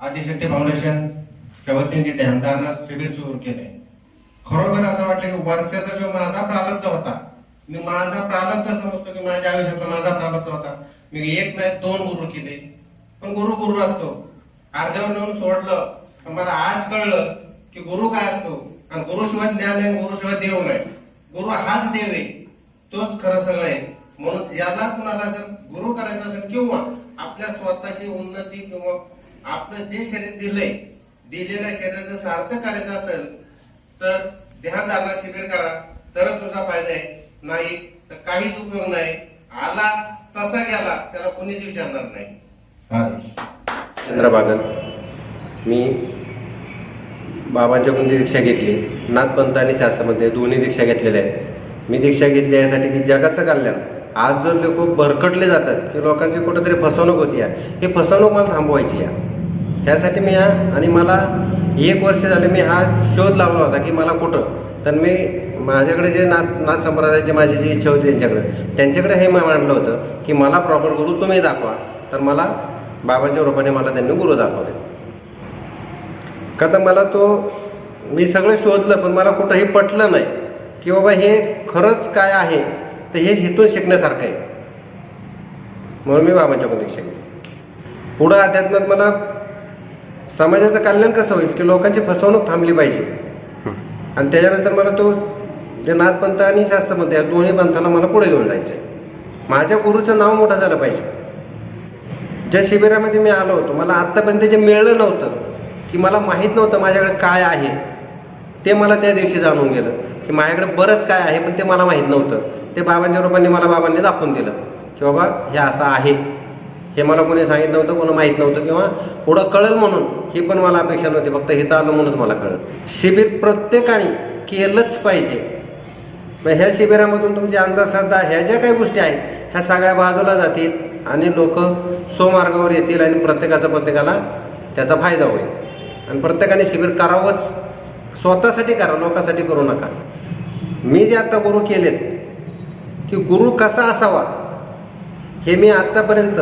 आदिशक्ती फाउंडेशनच्या वतीने जे ध्यानधारणा शिबिर सुरू केले. खरोखर असं वाटलं की वर्षाचा जो माझा प्रारब्ध होता मी माझा प्रारब्ध समजतो की माझ्या आयुष्यातला माझा प्रारब्ध होता. मी एक नाही दोन गुरु केले. पण गुरु गुरु असतो. अर्ध्यावर नेऊन सोडलं पण मला आज कळलं की गुरु काय असतो. आणि गुरुशिवाय ज्ञान आहे गुरुशिवाय देव नाही. गुरु हाच देव आहे. तोच खरं सगळं आहे. म्हणून याला कुणाला जर गुरु करायचं असेल किंवा आपल्या स्वतःची उन्नती किंवा आपलं जे शरीर दिलंय दिलेल्या शरीराचं सार्थक करायचं असेल तर ध्यान धारणा शिबिर करा. तरच तुझा फायदा आहे. नाही तर काहीच उपयोग नाही. आला तसा गेला त्याला कोणीच विचारणार नाही. आदेश चंद्रभागन मी बाबांच्याकडून जी दीक्षा घेतली? नाथपंथ आणि शास्त्रामध्ये दोन्ही दीक्षा घेतलेल्या आहेत. मी दीक्षा घेतली यासाठी की जगाचं कल्याण. आज जो लोक भरकटले जातात की लोकांची कुठेतरी फसवणूक होती आहे हे फसवणूक मला थांबवायची आहे ह्यासाठी मी हा आणि मला एक वर्ष झाले मी हा शोध लावला होता की मला कुठं? तर मी माझ्याकडे जे नाथ नाथ संप्रदायाची माझी जी इच्छा होती त्यांच्याकडे त्यांच्याकडे हे मांडलं होतं की मला प्रॉपर गुरु तुम्ही दाखवा. तर मला बाबांच्या रूपाने मला त्यांनी गुरु दाखवले. का तर मला तो मी सगळं शोधलं पण मला कुठंही पटलं नाही की बाबा हे खरंच काय आहे? तर हे हिथून शिकण्यासारखं आहे. म्हणून मी बाबांच्याकडून दीक्षा शिकले पुढं अध्यात्मात मला समाजाचं कल्याण कसं होईल की लोकांची फसवणूक थांबली पाहिजे? आणि त्याच्यानंतर मला तो जे नाथपंथ आणि शास्त्रपंथ या दोन्ही पंथाला मला पुढे घेऊन जायचं आहे माझ्या गुरुचं नाव मोठं झालं पाहिजे. ज्या शिबिरामध्ये मी आलो होतो मला आत्तापर्यंत जे मिळलं नव्हतं की मला माहीत नव्हतं माझ्याकडे काय आहे ते मला त्या दिवशी जाणून गेलं की माझ्याकडे बरंच काय आहे पण ते मला माहीत नव्हतं. ते बाबांच्या रूपाने मला बाबांनी दाखवून दिलं की बाबा हे असं आहे. हे मला कोणी सांगितलं नव्हतं कोणी माहीत नव्हतं किंवा पुढं कळेल म्हणून. ही पण मला अपेक्षा नव्हती फक्त हिथं आलं म्हणूनच मला कळलं. शिबिर प्रत्येकाने केलंच पाहिजे. मग ह्या शिबिरामधून तुमची अंधश्रद्धा ह्या ज्या काही गोष्टी आहेत ह्या सगळ्या बाजूला जातील आणि लोक स्वमार्गावर येतील आणि प्रत्येकाचा प्रत्येकाला त्याचा फायदा होईल. आणि प्रत्येकाने शिबिर करावंच. स्वतःसाठी करा लोकांसाठी करू नका. मी जे आता गुरु केलेत की गुरु कसा असावा हे मी आत्तापर्यंत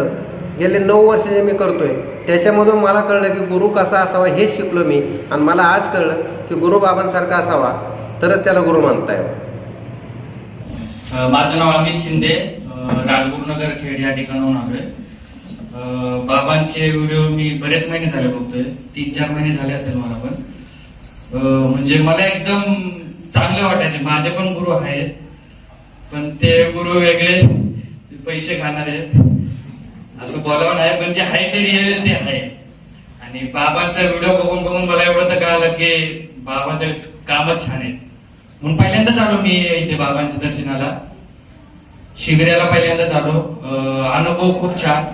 गेले नऊ वर्ष जे मी करतोय त्याच्यामधून मला कळलं की गुरु कसा असावा हेच शिकलो मी. आणि मला आज कळलं की गुरु बाबांसारखा असावा तरच त्याला गुरु मानता येईल माझं नाव अमित शिंदे. राजगुरुनगर खेड या ठिकाणाहून आलोय. बाबांचे व्हिडिओ मी बरेच महिने झाले बघतोय. तीन चार महिने झाले असेल मला पण. म्हणजे मला एकदम चांगले वाटायचे. माझे पण गुरु आहेत पण ते गुरु वेगळे पैसे खाणार आहेत. असं बोलावं नाही पण जे आहे ते रिअल ते आहे. आणि बाबांचा व्हिडिओ बघून बघून मला एवढं तर कळालं की बाबाचं कामच छान आहे म्हणून पहिल्यांदाच आलो मी इथे बाबांच्या दर्शनाला. शिबिराला पहिल्यांदाच आलो अनुभव खूप छान.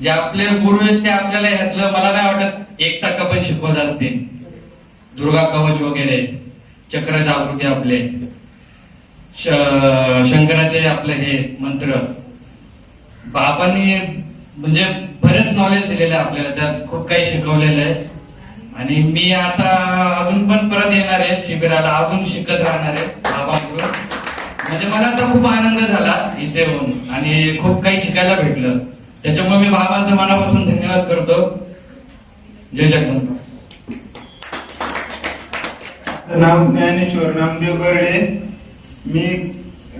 जे आपले गुरु आहेत ते आपल्याला ह्यातलं मला नाही वाटत एक टक्का पण शिकवत असतील. दुर्गा कवच वगैरे चक्र आकृती आपले शंकराचे आपले हे मंत्र. बाबांनी म्हणजे बरेच नॉलेज दिलेलं आहे आपल्याला त्यात खूप काही शिकवलेलं आहे. आणि मी आता अजून पण परत येणार आहे शिबिराला अजून शिकत राहणार आहे बाबांकडून. म्हणजे मला आता खूप आनंद झाला इथे होऊन आणि खूप काही शिकायला भेटलं. त्याच्यामुळे मी बाबांचं मनापासून धन्यवाद करतो. जय जगदंबा नाव ज्ञानेश्वर नामदेव बर्डे. मी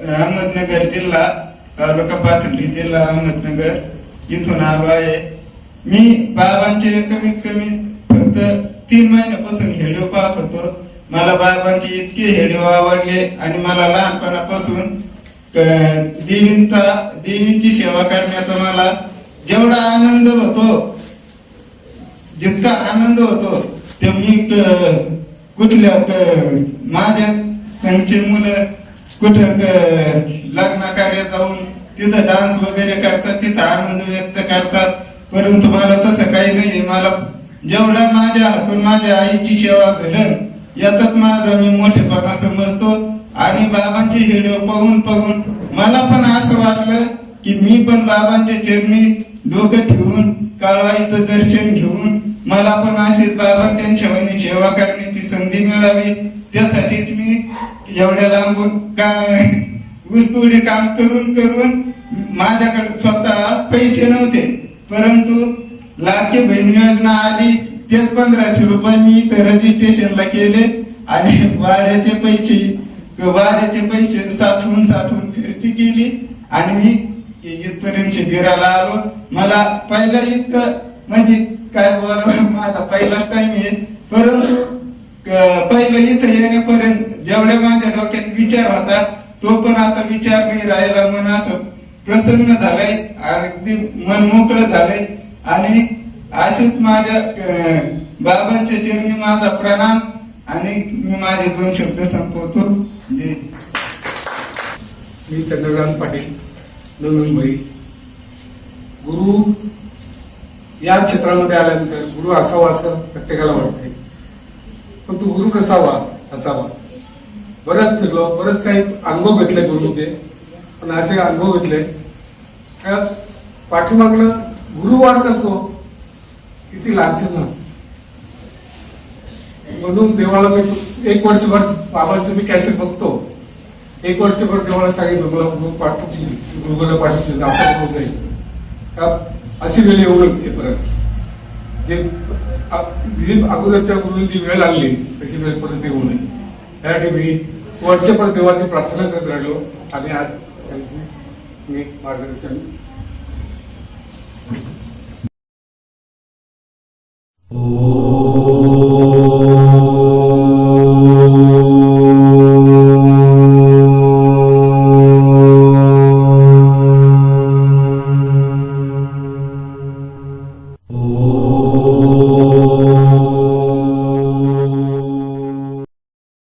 अहमदनगर जिल्हा तालुका पाथर्डी जिल्हा अहमदनगर इथून आलो आहे. मी बाबांचे कमीत कमी फक्त तीन महिन्यापासून हेडिओ पाहत होतो. मला बाबांचे इतके हेडिओ आवडले आणि मला लहानपणापासून अं, देवींचा देवींची सेवा करण्याचा मला जेवढा आनंद होतो जितका आनंद होतो ते मी कुठल्या माझ्या संघचे मुलं कुठं लग्न कार्य जाऊन तिथं डान्स वगैरे करतात तिथं आनंद व्यक्त करतात. परंतु मला तसं काही नाही मला जेवढा माझ्या हातून माझ्या आईची सेवा घडल यातच माझा मी मोठेपणा समजतो. आणि बाबांचे व्हिडिओ पाहून पाहून मला पण असं वाटलं की मी पण बाबांच्या चरणी डोकं ठेवून काळवाईचं दर्शन घेऊन मला पण अशीच बाबा त्यांच्या वहिनी सेवा करण्याची संधी मिळावी. त्यासाठीच मी एवढ्या लांबून काय ऊसतोडी काम करून करून माझ्याकडे स्वतः पैसे नव्हते. परंतु लाडकी बहीण योजना आली तेच पंधराशे रुपये मी इथं रजिस्ट्रेशनला केले आणि वाड्याचे पैसे वाड्याचे पैसे साठवून साठवून खर्च केली आणि मी इथपर्यंत शिबिराला आलो. मला पहिला इतकं म्हणजे काय बोलावं माझा पहिलाच टाइम आहे. परंतु पहिलं इथं येण्यापर्यंत जेवढ्या माझ्या डोक्यात विचार होता तो पण आता विचार नाही राहिला मन असं प्रसन्न झालंय अगदी मन मोकळं झालंय. आणि असेच माझ्या बाबांच्या चरणी माझा प्रणाम आणि मी माझे दोन शब्द संपवतो. जे मी चंद्रकांत पाटील नंदनबाई गुरु या क्षेत्रामध्ये आल्यानंतर गुरु असावा असं प्रत्येकाला वाटते पण तो गुरु कसावा असावा? बरंच फिरलो बरंच काही अनुभव घेतले गुरुचे पण असे अनुभव घेतले. का पाठीमागनं गुरुवार करतो किती लांछन म्हणून देवाला मी एक वर्षभर बाबांचं मी कॅसेट बघतो. एक वर्षभर देवाला सांगितलं गुरुला गुरु पाठवची गुरुला पाठवची आपण होत नाही का अशी वेळ येऊ नये परत. जे अगोदरच्या गुरुंची वेळ लागली तशी वेळ परत येऊ नये. त्यासाठी मी वर्षभर देवाची प्रार्थना करत राहिलो. आणि आज त्यांची मी मार्गदर्शन